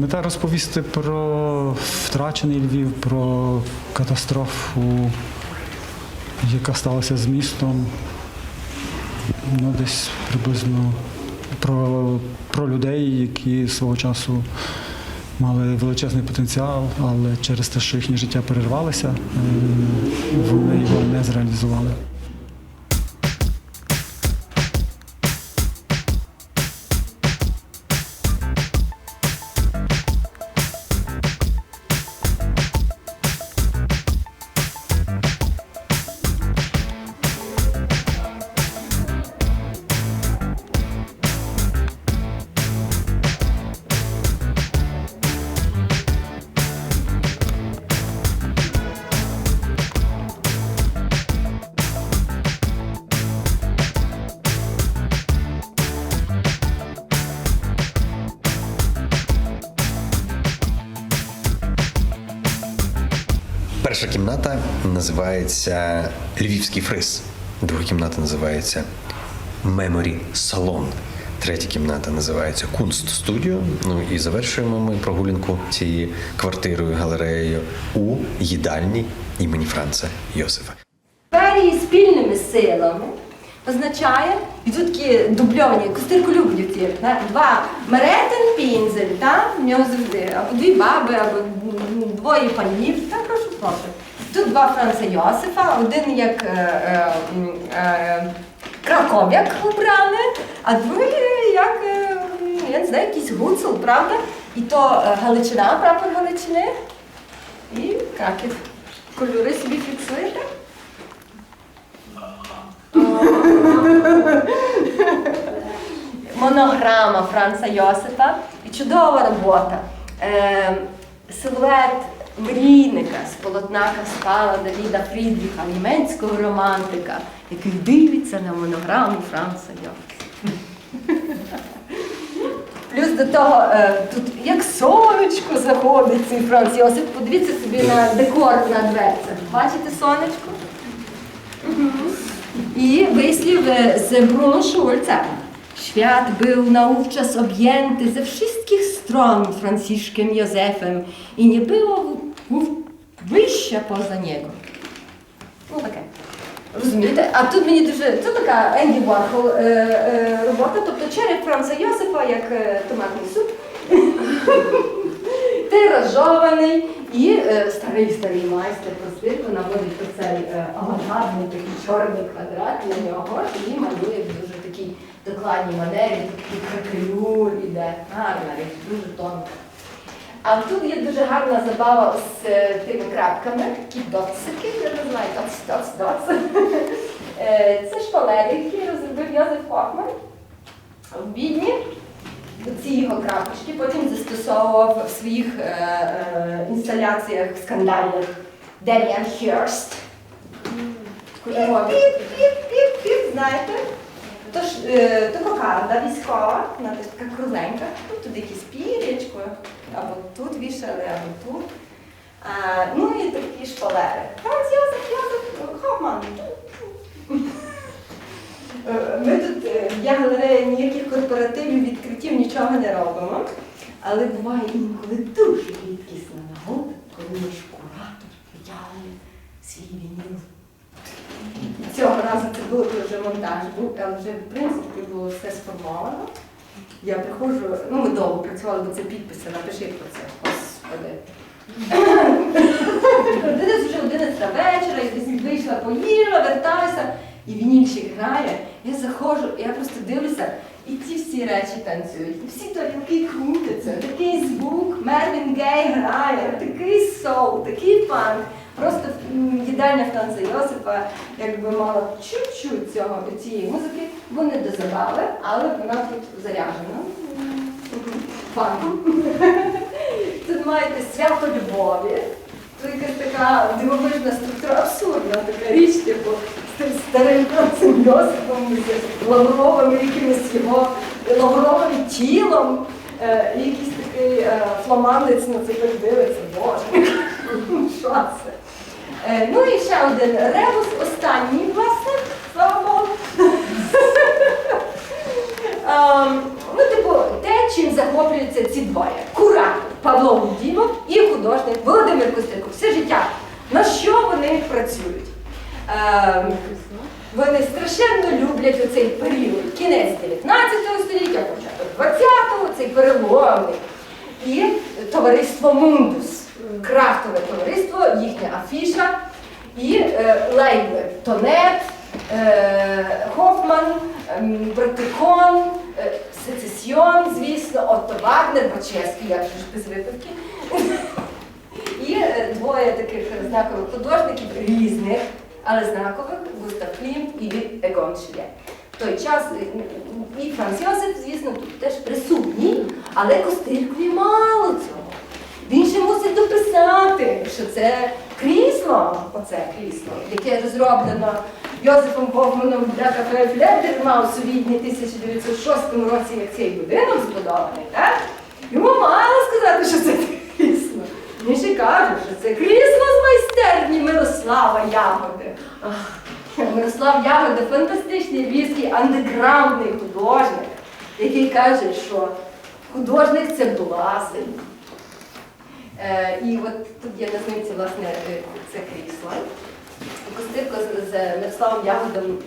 Мета розповісти про втрачений Львів, про катастрофу, яка сталася з містом. Ну, десь приблизно про, про людей, які свого часу мали величезний потенціал, але через те, що їхнє життя перервалося, е, вони його не зреалізували. Перша кімната називається Львівський фриз. Друга кімната називається Меморі Салон. Третя кімната називається Кунст Студіо. Ну і завершуємо ми прогулянку цією квартирою, галереєю у їдальні імені Франца Йосифа. Ферії спільними силами означає, і такі дубльовані, да? два меретин пінзель, та? в нього завжди, або дві баби, або двоє панів, та прошу. Тут два Франца Йосифа, один як е, е, е, краков'як убраний, а другий як, е, я не знаю, якийсь гуцул, правда? І то е, Галичина, прапор Галичини і Краків. Кольори собі фіксуєте? Монограма Франца Йосипа і чудова робота. Е, силует мрійника з полотна Каспала Давіда Фрідріха, німецького романтика, який дивиться на монограму Франца Йосипа. Плюс до того, е, тут як сонечко заходить цей Франц Йосип. Подивіться собі на декор на дверцях. Бачите сонечко? I wyślij z Bruno Schulza. Świat był naówczas objęty ze wszystkich stron Franciszkiem Józefem i nie było wyjścia poza niego. Ну таке. Розумієте? А тут мені дуже. Це така Енді Вархол е, е, робота, тобто череп Франца Йосифа як е, томатний суп. тиражований і е, старий старий майстер проспірку наводить оцей е, авангардний такий чорний квадрат на нього і малює дуже докладній манері, такий кракелюр іде. Гарна річ, дуже тонка. А тут є дуже гарна забава з е, тими крапками, такі доцики, я не знаю, доц, доц, доц. Е, Це шпалери, які розробив Йозеф Хохман в Відні. Ці його крапочки потім застосовував в своїх е, е, інсталяціях скандальних Дем'ян Херст. Піп-піп-піп-піп, знаєте? Тож, е, то кокарда військова, вона теж така кругленька, ну, тут якісь пірячко, або тут вішали, або тут. А, ну і такі шпалери. Франц Йозеф, Йозеф Хопман. Е, Ми тут е, я галерея ніяких корпоративів, відкриттів нічого не робимо. Але буває інколи дуже рідкісна нагода, коли наш куратор витягує свій вініл. Цього разу це коли вже монтаж був, але вже в принципі було все сформовано. Я приходжу, ну ми довго працювали, бо це підписи, напиши про це. Господи. Десь вже 11 вечора, я десь вийшла, поїла, вертаюся, і вінільщик грає. Я заходжу, я просто дивлюся, і ці всі речі танцюють. Всі тарілки крутяться, такий звук, Мервін Гей грає, такий соул, такий панк. Просто їдальня Франца Йосипа якби мала чуть-чуть цього цієї музики, бо не до забави, але вона тут заряджена. Тут маєте свято любові. Тут якась така дивовижна структура, абсурдна така річ, типу, з тим старим Францем Йосипом, з лавровим якимось його лавровим тілом. Е, і якийсь такий е, фламандець на це дивиться, боже, що це? Е, ну і ще один ребус, останній, власне, слава Богу. Ем, ну, типу, те, чим захоплюються ці двоє. Куратор Павло Гудімов і художник Володимир Костенко. Все життя. На що вони працюють? Ем, вони страшенно люблять оцей період, кінець 19 століття, початок 20-го, цей переломний. І товариство Мундус, крафтове товариство, їхня афіша, і е, лейбли Тонет, е, Хофман, ем, Братикон, е, Сецесіон, звісно, Отто Вагнер, Бачевський, як ж без випивки. І е, двоє таких знакових художників різних, але знакових Густав Клімт і Егон Шлє. В той час е, і Франц Йосиф, звісно, тут теж присутній, але Костиркові мало цього. Він ще мусить дописати, що це крісло, оце крісло, яке розроблено Йозефом Гофманом для кафе Флендермаус у Відні 1906 році, як цей будинок збудований, так? Йому мало сказати, що це крісло. Він ще каже, що це крісло з майстерні Мирослава Ягоди. Ах, Мирослав Ягода фантастичний львівський андеграундний художник, який каже, що художник це блазень. Е, і от тут є на знімці, власне, е, це крісло. Костирко з, Мирославом Ягодом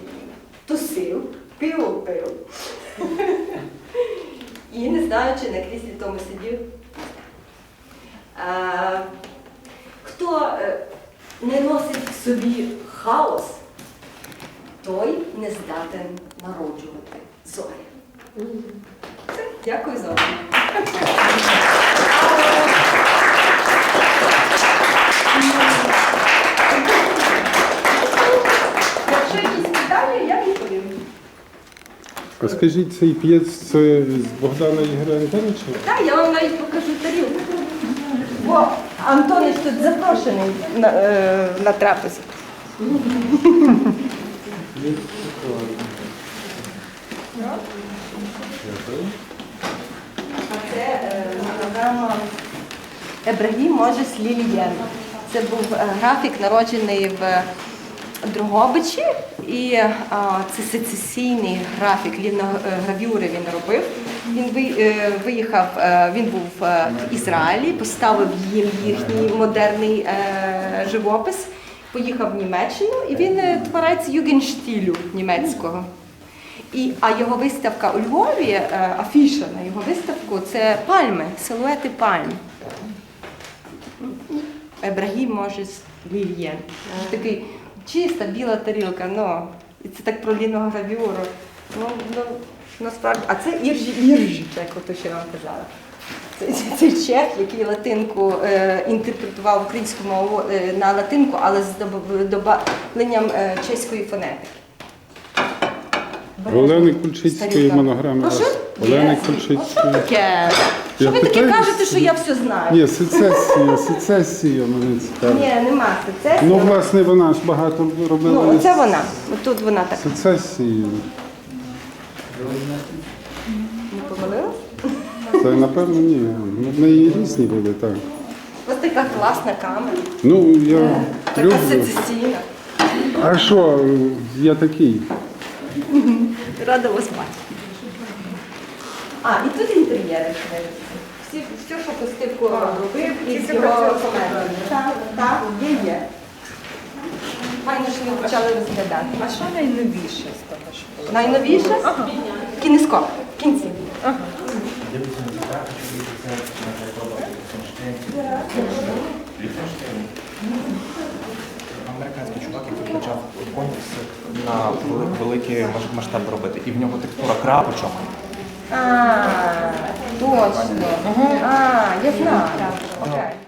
тусив, пив пив. І не знаю, чи на кріслі тому сидів. Е, хто не носить в собі хаос, той не здатен народжувати зорі. Дякую за увагу. А скажіть, цей п'єц це з Богдана Ігоря Антоновича? Так, я вам навіть покажу тарілку. Бо Антонич тут запрошений на, е, на трапезу. А це е, програма Ебрагім Можес Лілієн. Це був е, графік, народжений в Дрогобичі, і а, це сецесійний графік, ліногравюри він робив. Він е, виїхав, е, він був е, в Ізраїлі, поставив їм їхній модерний е, живопис, поїхав в Німеччину, і він е, творець югенштілю німецького. І, а його виставка у Львові, е, афіша на його виставку, це пальми, силуети пальм. Ебрагім може з Лільєн. Такий чиста біла тарілка, ну, і це так про ліногравюру. Ну, ну, насправді, а це Іржі Іржі, як от ще вам казала. Це, це, це чех, який латинку е, інтерпретував українську мову е, на латинку, але з добав- добавленням е, чеської фонетики. Олени Кульчицької монограми. Олени. Що Кульчицької. таке? Що ви таке питаюсь. кажете, що я все знаю? Ні, сецесія, сецесія мене цікавить. Ні, нема. Це, Ну, власне, вона ж багато робила. ну, оце вона. Отут вона так. Сецесії. Не помилилась? Це, напевно, ні. Ну, В неї різні були, так. Ось така класна камера. Ну, я Така люблю. сецесійна. А що, я такий? Рада вас бачити. А, і тут інтер'єри. ще. Всі, все, що Костивко робив із його. Так, так, є, є. Що ми почали розглядати. А що найновіше з того, що було? Найновіше? Кінескоп. В кінці. Американський чувак, який почав комікси на великий масштаб робити. І в нього текстура крапочок. А, точно. А, я знаю. Окей.